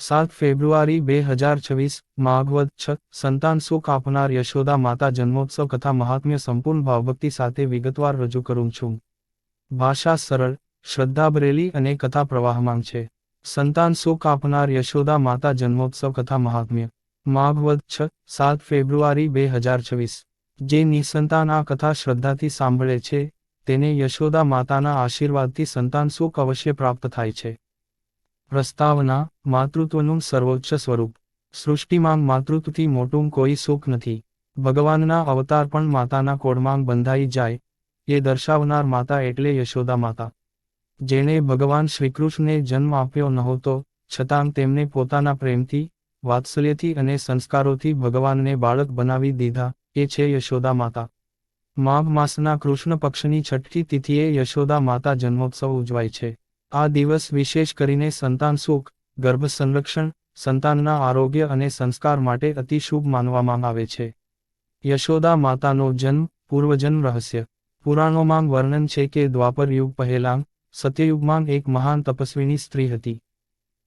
સાત ફેબ્રુઆરી બે હજાર છવ્વીસ માઘવદ છ, સંતાન સુખ આપનાર યશોદા માતા જન્મોત્સવ કથા મહાત્મ્ય સંપૂર્ણ ભાવભક્તિ સાથે વિગતવાર રજૂ કરું છું. ભાષા સરળ, શ્રદ્ધાભરેલી અને કથા પ્રવાહમાન છે. સંતાન સુખ આપનાર યશોદા માતા જન્મોત્સવ કથા મહાત્મ્ય. માઘવદ છ, સાત ફેબ્રુઆરી બે હજાર છવ્વીસ. જે નિસંતાન આ કથા શ્રદ્ધાથી સાંભળે છે, તેને યશોદા માતાના આશીર્વાદથી સંતાન સુખ અવશ્ય પ્રાપ્ત થાય છે. પ્રસ્તાવના, માતૃત્વનું સર્વોચ્ચ સ્વરૂપ. સૃષ્ટિમાં માતૃત્વથી મોટું કોઈ સુખ નથી. ભગવાનના અવતાર પણ માતાના કોડમાં બંધાઈ જાય. એ દર્શાવનાર માતા એટલે યશોદા માતા. જેણે ભગવાન શ્રીકૃષ્ણને જન્મ આપ્યો નહોતો, છતાં તેમને પોતાના પ્રેમથી, વાત્સલ્યથી અને સંસ્કારોથી ભગવાનને બાળક બનાવી દીધા, એ છે યશોદા માતા. માઘ માસના કૃષ્ણ પક્ષની છઠ્ઠી તિથિએ યશોદા માતા જન્મોત્સવ ઉજવાય છે. આ દિવસ વિશેષ કરીને સંતાન સુખ, ગર્ભ સંરક્ષણ, સંતાનના આરોગ્ય અને સંસ્કાર માટે અતિ શુભ માનવામાં આવે છે. યશોદા માતાનો જન્મ, પૂર્વજન્મ રહસ્ય. પુરાણોમાં વર્ણન છે કે દ્વાપર યુગ પહેલાં, સત્યયુગમાં એક મહાન તપસ્વીની સ્ત્રી હતી.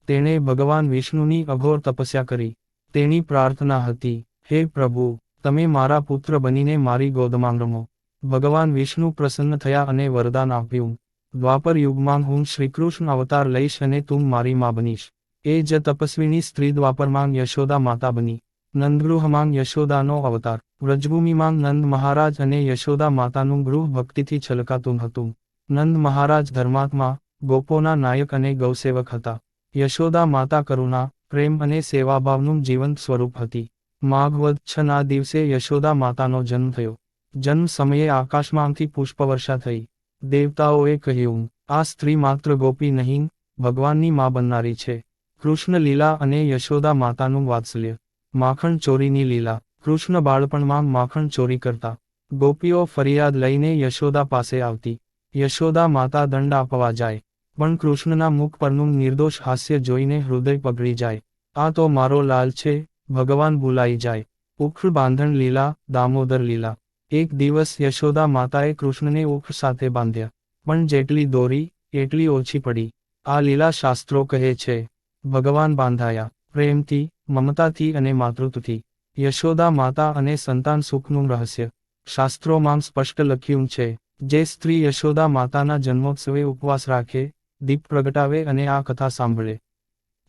તેણે ભગવાન વિષ્ણુની અઘોર તપસ્યા કરી. તેની પ્રાર્થના હતી, હે પ્રભુ, તમે મારા પુત્ર બનીને મારી ગોદમાં રમો. ભગવાન વિષ્ણુ પ્રસન્ન થયા અને વરદાન આપ્યું. દ્વાપર યુગમાં હું શ્રીકૃષ્ણ અવતાર લઈશ અને તું મારી માં બનીશ. એ જ તપસ્વીની સ્ત્રી દ્વાપરમાં યશોદા માતા બની. નંદગૃહમાં યશોદાનો અવતાર. વ્રજભૂમિમાં નંદ મહારાજ અને યશોદા માતાનું ગૃહ ભક્તિથી છલકાતું હતું. નંદ મહારાજ ધર્માત્મા, ગોપોના નાયક અને ગૌસેવક હતા. યશોદા માતા કરુણા, પ્રેમ અને સેવાભાવનું જીવંત સ્વરૂપ હતી. માઘવદ છના દિવસે યશોદા માતાનો જન્મ થયો. જન્મ સમયે આકાશમાંથી પુષ્પવર્ષા થઈ. દેવતાઓએ કહ્યું, આ સ્ત્રી માત્ર ગોપી નહીં, ભગવાનની મા બનનારી છે. કૃષ્ણ લીલા અને યશોદા માતાનું વાત્સલ્ય. માખણ ચોરીની લીલા. કૃષ્ણ બાળપણમાં માખણ ચોરી કરતા. ગોપીઓ ફરિયાદ લઈને યશોદા પાસે આવતી. યશોદા માતા દંડ આપવા જાય. પણ કૃષ્ણના મુખ પરનું નિર્દોષ હાસ્ય જોઈને હૃદય પગળી જાય. આ તો મારો લાલ છે, ભગવાન ભૂલાઈ જાય. ઉખળ બાંધણ લીલા, દામોદર લીલા. એક દિવસ યશોદા માતાએ કૃષ્ણને ઉખ સાથે બાંધ્યા. પણ જેટલી દોરી, એટલી ઓછી પડી. આ લીલા શાસ્ત્રો કહે છે, ભગવાન બાંધાયા, પ્રેમથી, મમતાથી અને માતૃત્વથી. યશોદા માતા અને સંતાન સુખનું રહસ્ય. શાસ્ત્રોમાં સ્પષ્ટ લખ્યું છે, જે સ્ત્રી યશોદા માતાના જન્મોત્સવે ઉપવાસ રાખે, દીપ પ્રગટાવે અને આ કથા સાંભળે.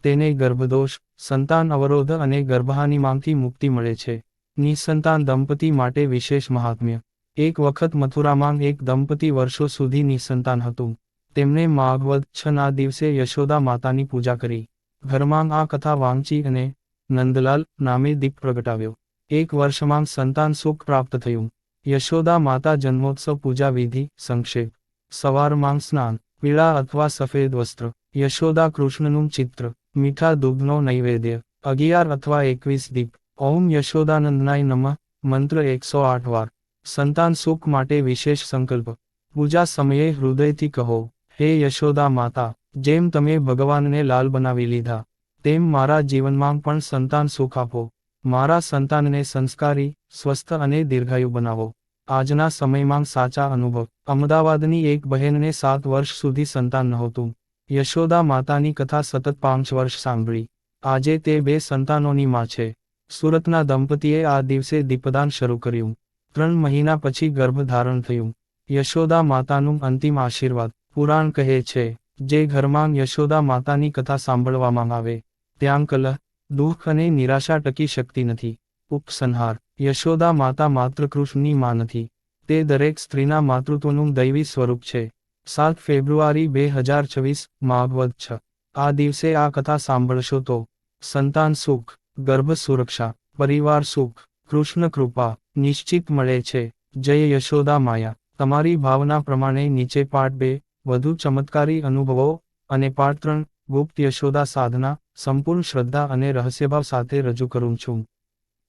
તેને ગર્ભદોષ, સંતાન અવરોધ અને ગર્ભહાનિમાંથી મુક્તિ મળે છે. નિસંતાન દંપતી માટે વિશેષ મહાત્મ્ય. એક વખત મથુરામાં એક દંપતી વર્ષો સુધી નિસંતાન હતું. તેમણે માઘવદ દિવસે યશોદા માતાની પૂજા કરી. ઘરમાં આ કથા વાંચી અને નંદલાલ નામે દીપ પ્રગટાવ્યો. એક વર્ષમાં સંતાન સુખ પ્રાપ્ત થયું. યશોદા માતા જન્મોત્સવ પૂજા વિધિ, સંક્ષેપ. સવારમાં સ્નાન, પીળા અથવા સફેદ વસ્ત્ર. યશોદા કૃષ્ણનું ચિત્ર, મીઠા દૂધનો નૈવેદ્ય, અગિયાર અથવા એકવીસ દીપ. ઓમ યશોદાનંદનાય નમઃ, મંત્ર એકસો આઠ વાર. સંતાન સુખ માટે વિશેષ સંકલ્પ. પૂજા સમયે હૃદયથી કહો, હે યશોદા માતા, જેમ તમે ભગવાનને લાલ બનાવી લીધા, તેમ મારા જીવનમાં પણ સંતાન સુખ આપો. મારા સંતાનને સંસ્કારી, સ્વસ્થ અને દીર્ઘાયુ બનાવો. આજના સમયમાં સાચા અનુભવ. અમદાવાદની એક બહેનને સાત વર્ષ સુધી સંતાન નહોતું. યશોદા માતાની કથા સતત પાંચ વર્ષ સાંભળી. આજે તે બે સંતાનોની માં છે. સુરતના દંપતીએ આ દિવસે દીપદાન શરૂ કર્યું. ત્રણ મહિના પછી ગર્ભ ધારણ થયું. યશોદા માતાનું અંતિમ આશીર્વાદ. પુરાણ કહે છે, જે ઘરમાં યશોદા માતાની કથા સાંભળવામાં આવે ત્યાં કલહ દુઃખ અને નિરાશા ટકી શકતી નથી. ઉપસંહાર. યશોદા માતા માત્ર કૃષ્ણની માં નથી. તે દરેક સ્ત્રીના માતૃત્વનું દૈવી સ્વરૂપ છે. સાત ફેબ્રુઆરી બે હજાર છવ્વીસ માઘવદ છ. આ દિવસે આ કથા સાંભળશો તો, સંતાન સુખ. ગર્ભ સુરક્ષા, પરિવાર સુખ, કૃષ્ણ કૃપા, નિશ્ચિત મળે છે. જય યશોદા માયા. તમારી ભાવના પ્રમાણે નીચે પાઠ બે, વધુ ચમત્કારી અનુભવો અને પાઠ ત્રણ, ગુપ્ત યશોદા સાધના, સંપૂર્ણ શ્રદ્ધા અને રહસ્યભાવ સાથે રજૂ કરું છું.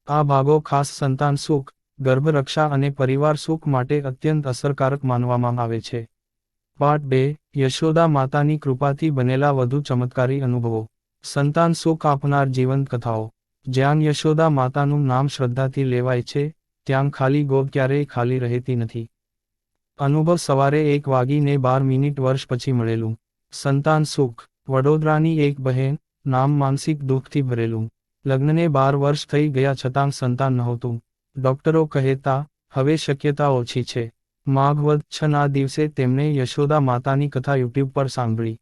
આ ભાગો ખાસ સંતાન સુખ ગર્ભરક્ષા અને પરિવાર સુખ માટે અત્યંત અસરકારક માનવામાં આવે છે. પાઠ બે, યશોદા માતાની કૃપાથી બનેલા વધુ ચમત્કારી અનુભવો. સંતાન સુખ આપનાર જીવંત કથાઓ. જ્યાં યશોદા માતાનું નામ શ્રદ્ધાથી લેવાય છે, ત્યાં ખાલી ગોબ ક્યારેય ખાલી રહેતી નથી. અનુભવ સવારે એક વાગીને બાર મિનિટ વર્ષ પછી મળેલું. સંતાન સુખ, વડોદરાની એક બહેન, નામ માનસિક દુઃખથી ભરેલું. લગ્નને બાર વર્ષ થઈ ગયા છતાં સંતાન નહોતું. ડોક્ટરો કહેતા, હવે શક્યતા ઓછી છે. માઘવદ છના દિવસે તેમણે યશોદા માતાની કથા યુટ્યુબ પર સાંભળી.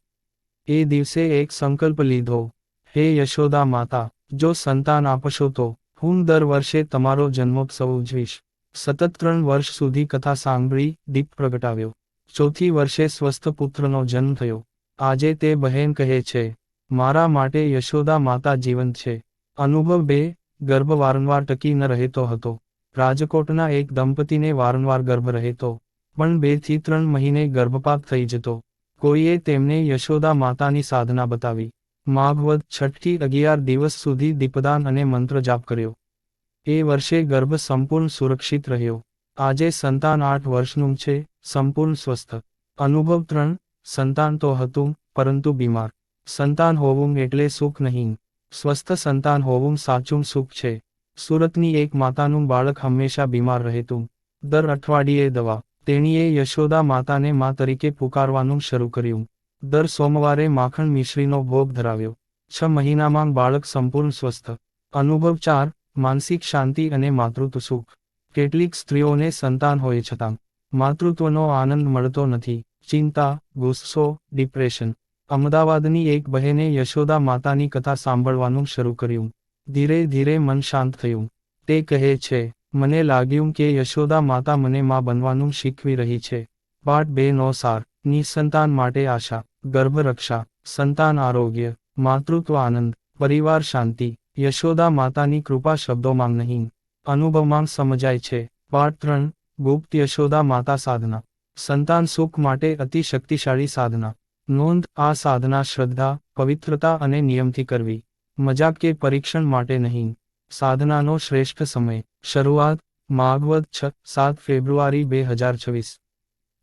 એ દિવસે એક સંકલ્પ લીધો. હે યશોદા માતા, જો સંતાન આપશો તો હું દર વર્ષે તમારો જન્મોત્સવ ઉજવીશ. સતત ત્રણ વર્ષ સુધી કથા સાંભળી દીપ પ્રગટાવ્યો. ચોથી વર્ષે સ્વસ્થ પુત્રનો જન્મ થયો. આજે તે બહેન કહે છે, મારા માટે યશોદા માતા જીવંત છે. અનુભવ બે, ગર્ભ વારંવાર ટકી ન રહેતો હતો. રાજકોટના એક દંપતીને વારંવાર ગર્ભ રહેતો. પણ બેથી ત્રણ મહિને ગર્ભપાત થઈ જતો. કોઈએ તેમને યશોદા માતાની સાધના બતાવી. માઘવદ છઠથી અગિયાર દિવસ સુધી દીપદાન અને મંત્ર જાપ કર્યો. એ વર્ષે ગર્ભ સંપૂર્ણ સુરક્ષિત રહ્યો. આજે સંતાન આઠ વર્ષનું છે, સંપૂર્ણ સ્વસ્થ. અનુભવ ત્રણ, સંતાન તો હતું, પરંતુ બીમાર. સંતાન હોવું એટલે સુખ નહીં. સ્વસ્થ સંતાન હોવું સાચું સુખ છે. સુરતની એક માતાનું બાળક હંમેશા બીમાર રહેતું. દર અઠવાડિયે દવા. તેણીએ યશોદા માતાને મા તરીકે પુકારવાનું શરૂ કર્યું. દર સોમવારે માખણ મિશ્રીનો ભોગ ધરાવ્યો. છ મહિનામાં બાળક સંપૂર્ણ સ્વસ્થ. અનુભવ ચાર, માનસિક શાંતિ અને માતૃત્વ સુખ. કેટલીક સ્ત્રીઓને સંતાન હોય છતાં. માતૃત્વનો આનંદ મળતો નથી. ચિંતા, ગુસ્સો, ડિપ્રેશન. અમદાવાદની એક બહેને યશોદા માતાની કથા સાંભળવાનું શરૂ કર્યું. ધીરે ધીરે મન શાંત થયું. તે કહે છે મને લાગ્યું કે યશોદા માતા મને માં બનવાનું શીખવી રહી છે. પાઠ બે નો સાર, નિસંતાન માટે આશા, ગર્ભ રક્ષા, સંતાન આરોગ્ય, માતૃત્વ આનંદ, પરિવાર શાંતિ, યશોદા માતાની કૃપા શબ્દોમાં નહીં, અનુભવમાં સમજાય છે. પાઠ ત્રણ, ગુપ્ત યશોદા માતા સાધના, સંતાન સુખ માટે અતિ શક્તિશાળી સાધના. નોંધ, આ સાધના શ્રદ્ધા, પવિત્રતા અને નિયમથી કરવી. મજાક કે પરીક્ષણ માટે નહીં. સાધનાનો શ્રેષ્ઠ સમય શરૂઆત માગવદ છ સાત ફેબ્રુઆરી બે હજાર છવ્વીસ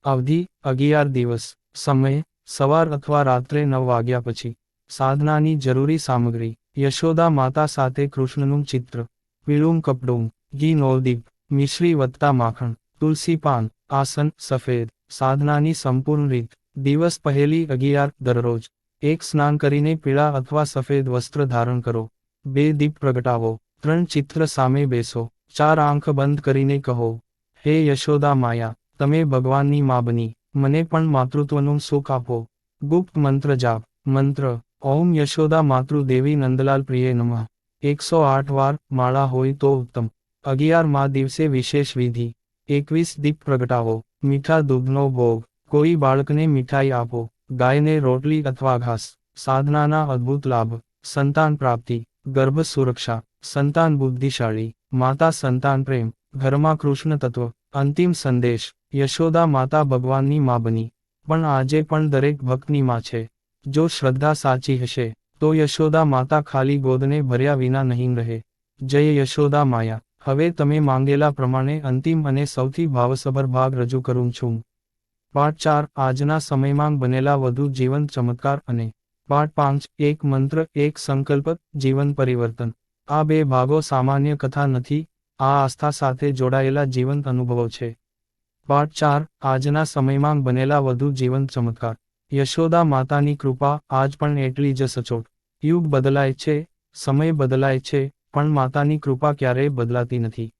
અવધિ અગિયાર દિવસ સમય સવાર અથવા રાત્રે નવ વાગ્યા પછી સાધનાની જરૂરી સામગ્રી યશોદા માતા સાથે કૃષ્ણનું ચિત્ર પીળું કપડું ઘી નોલદીપ મિશ્રી વત્તા માખણ તુલસી પાન આસન સફેદ સાધનાની સંપૂર્ણ રીત દિવસ પહેલી અગિયાર દરરોજ એક સ્નાન કરીને પીળા અથવા સફેદ વસ્ત્ર ધારણ કરો બે દીપ પ્રગટાવો ત્રણ ચિત્ર સામે બેસો. ચાર આંખ બંધ કરીને કહો, હે યશોદા માયા, તમે ભગવાનની મા બની મને પણ માતૃત્વનું સુખ આપો. ગુપ્ત મંત્ર જાપ. મંત્ર, ઓમ યશોદા માતૃ દેવી નંદલાલ પ્રિય નમઃ. એકસો આઠ વાર માળા હોય તો ઉત્તમ. અગિયાર મા દિવસે વિશેષ વિધિ. એકવીસ દીપ પ્રગટાવો. મીઠા દૂધનો ભોગ. કોઈ બાળકને મીઠાઈ આપો. ગાયને રોટલી અથવા ઘાસ. સાધનાના અદ્ભુત લાભ. સંતાન પ્રાપ્તિ. ગર્ભ સુરક્ષા. સંતાન બુદ્ધિશાળી, માતા સંતાન પ્રેમ, ઘરમાં કૃષ્ણ તત્વ, અંતિમ સંદેશ, યશોદા માતા ભગવાનની મા બની. પણ આજે પણ દરેક ભક્તની માં છે. જો શ્રદ્ધા સાચી હશે, તો યશોદા માતા ખાલી ગોદને ભર્યા વિના નહીં રહે. જય યશોદા માયા. હવે તમે માંગેલા પ્રમાણે અંતિમ અને સૌથી ભાવસભર ભાગ રજૂ કરું છું. પાઠ ચાર, આજના સમયમાં બનેલા વધુ જીવન ચમત્કાર અને પાઠ પાંચ, એક મંત્ર, એક સંકલ્પ, જીવન પરિવર્તન. આ બે ભાગો સામાન્ય કથા નથી, આ આસ્થા સાથે જોડાયેલા જીવંત અનુભવો છે. પાઠ ચાર, આજના સમયમાં બનેલા વધુ જીવંત ચમત્કાર. યશોદા માતાની કૃપા આજ પણ એટલી જ સચોટ. યુગ બદલાય છે, સમય બદલાય છે, પણ માતાની કૃપા ક્યારેય બદલાતી નથી.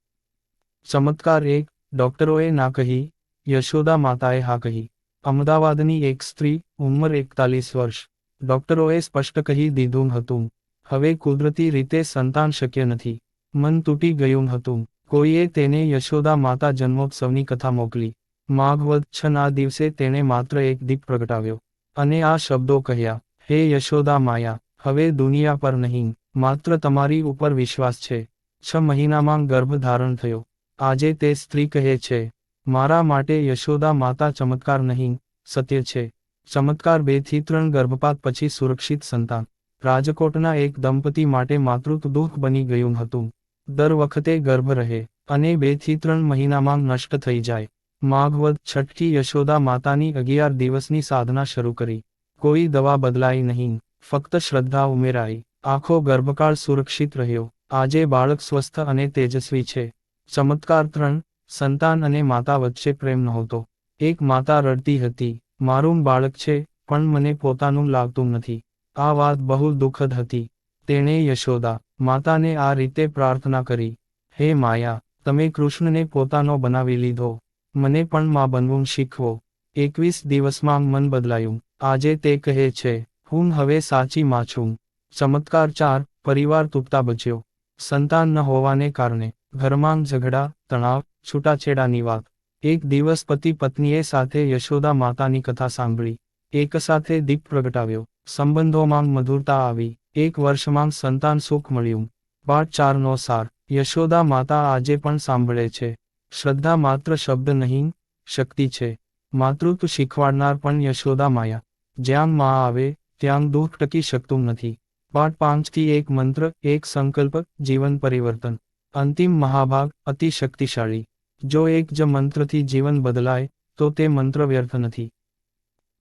ચમત્કાર એક, ડોક્ટરોએ ના કહી, યશોદા માતાએ હા કહી. અમદાવાદની એક સ્ત્રી, ઉંમર એકતાલીસ વર્ષ. ડોક્ટરોએ સ્પષ્ટ કહી દીધું હતું. હવે કુદરતી રીતે સંતાન શક્ય નથી. મન તૂટી ગયું હતું. કોઈએ તેને યશોદા માતા જન્મોત્સવની કથા મોકલી. માઘવદ છના દિવસે તેણે માત્ર એક દીપ પ્રગટાવ્યો. અને આ શબ્દો કહ્યા, હે યશોદા માયા, હવે દુનિયા પર નહીં, માત્ર તમારી ઉપર વિશ્વાસ છે. છ મહિનામાં ગર્ભ ધારણ થયો. આજે તે સ્ત્રી કહે છે, મારા માટે યશોદા માતા ચમત્કાર નહીં, સત્ય છે. ચમત્કાર બેથી ત્રણ ગર્ભપાત પછી સુરક્ષિત સંતાન. રાજકોટના એક દંપતી માટે માતૃત્વ દુઃખ બની ગયું હતું. દર વખતે ગર્ભ રહે અને બેથી ત્રણ મહિનામાં નષ્ટ થઈ જાય. માઘવદ છઠ્ઠી યશોદા માતાની અગિયાર દિવસની સાધના શરૂ કરી. કોઈ દવા બદલાઈ નહીં. ફક્ત શ્રદ્ધા ઉમેરાઈ. આખો ગર્ભકાળ સુરક્ષિત રહ્યો. આજે બાળક સ્વસ્થ અને તેજસ્વી છે. ચમત્કાર ત્રણ. સંતાન અને માતા વચ્ચે પ્રેમ નહોતો. એક માતા રડતી હતી. મારું બાળક છે, પણ મને પોતાનું લાગતું નથી. આ વાત બહુ દુઃખદ હતી. તેણે યશોદા માતાને આ રીતે પ્રાર્થના કરી, હે માયા, તમે કૃષ્ણને પોતાનો બનાવી લીધો. મને પણ માં બનવું શીખવો. એકવીસ દિવસમાં મન બદલાયું. આજે તે કહે છે, હું હવે સાચી માં છું. ચમત્કાર ચાર, પરિવાર તૂટતા બચ્યો. સંતાન ન હોવાને કારણે ઘરમાં ઝઘડા, તણાવ, છૂટાછેડાની વાત. એક દિવસ પતિ પત્નીએ સાથે યશોદા માતાની કથા સાંભળી. એક સાથે દીપ પ્રગટાવ્યો. સંબંધોમાં મધુરતા આવી. એક વર્ષમાં સંતાન સુખ મળ્યું. પાઠ ચારનો સાર. યશોદા માતા આજે પણ સાંભળે છે. શ્રદ્ધા માત્ર શબ્દ નહીં, શક્તિ છે. માતૃત્વ શીખવાડનાર પણ યશોદા માયા. જ્યાં માં આવે, ત્યાં દુઃખ ટકી શકતું નથી. પાઠ પાંચથી એક મંત્ર, એક સંકલ્પ, જીવન પરિવર્તન. અંતિમ મહાભાગ, અતિ શક્તિશાળી. જો એક જ મંત્રથી જીવન બદલાય, તો તે મંત્ર વ્યર્થ નથી.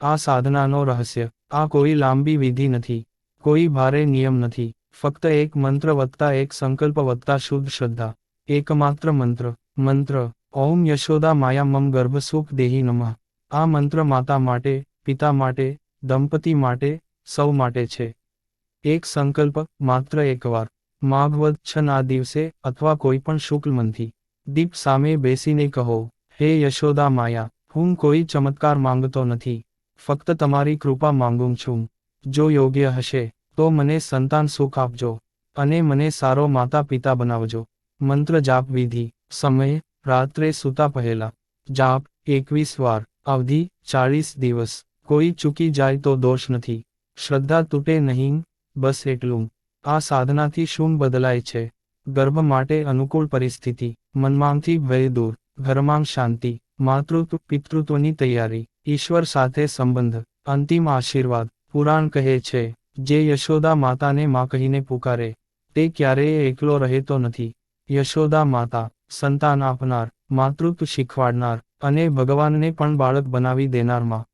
આ સાધનાનો રહસ્ય. આ કોઈ લાંબી વિધિ નથી. કોઈ ભારે નિયમ નથી. ફક્ત એક મંત્ર વત્તા એક સંકલ્પ વત્તા શુદ્ધ શ્રદ્ધા. એકમાત્ર મંત્ર. મંત્ર. ઓમ યશોદા માયા મમ ગર્ભ સુખ દેહી નમઃ. આ મંત્ર માતા માટે, પિતા માટે, દંપતી માટે, સૌ માટે છે. એક સંકલ્પ, માત્ર એકવાર. માઘવદ છના દિવસે અથવા કોઈ પણ શુક્લ મનથી દીપ સામે બેસીને કહો, હે યશોદા માયા, હું કોઈ ચમત્કાર માંગતો નથી. ફક્ત તમારી કૃપા માંગું છું. જો યોગ્ય હશે, તો મને સંતાન સુખ આપજો અને મને સારો માતા પિતા બનાવજો. મંત્ર જાપ વિધિ. સમય, રાત્રે સૂતા પહેલા. જાપ, એકવીસ વાર. અવધિ, ચાળીસ દિવસ. કોઈ ચૂકી જાય તો દોષ નથી. શ્રદ્ધા તૂટે નહીં, બસ એટલું. આ સાધનાથી શું બદલાય છે? ગર્ભ માટે અનુકૂળ પરિસ્થિતિ. મનમાંથી ભય દૂર. ઘરમાં શાંતિ. માતૃત્વ, પિતૃત્વની તૈયારી, ઈશ્વર સાથે સંબંધ, અંતિમ આશીર્વાદ, પુરાણ કહે છે, જે યશોદા માતાને માં કહીને પુકારે, તે ક્યારેય એકલો રહેતો નથી. યશોદા માતા, સંતાન આપનાર, માતૃત્વ શીખવાડનાર અને ભગવાનને પણ બાળક બનાવી દેનારમાં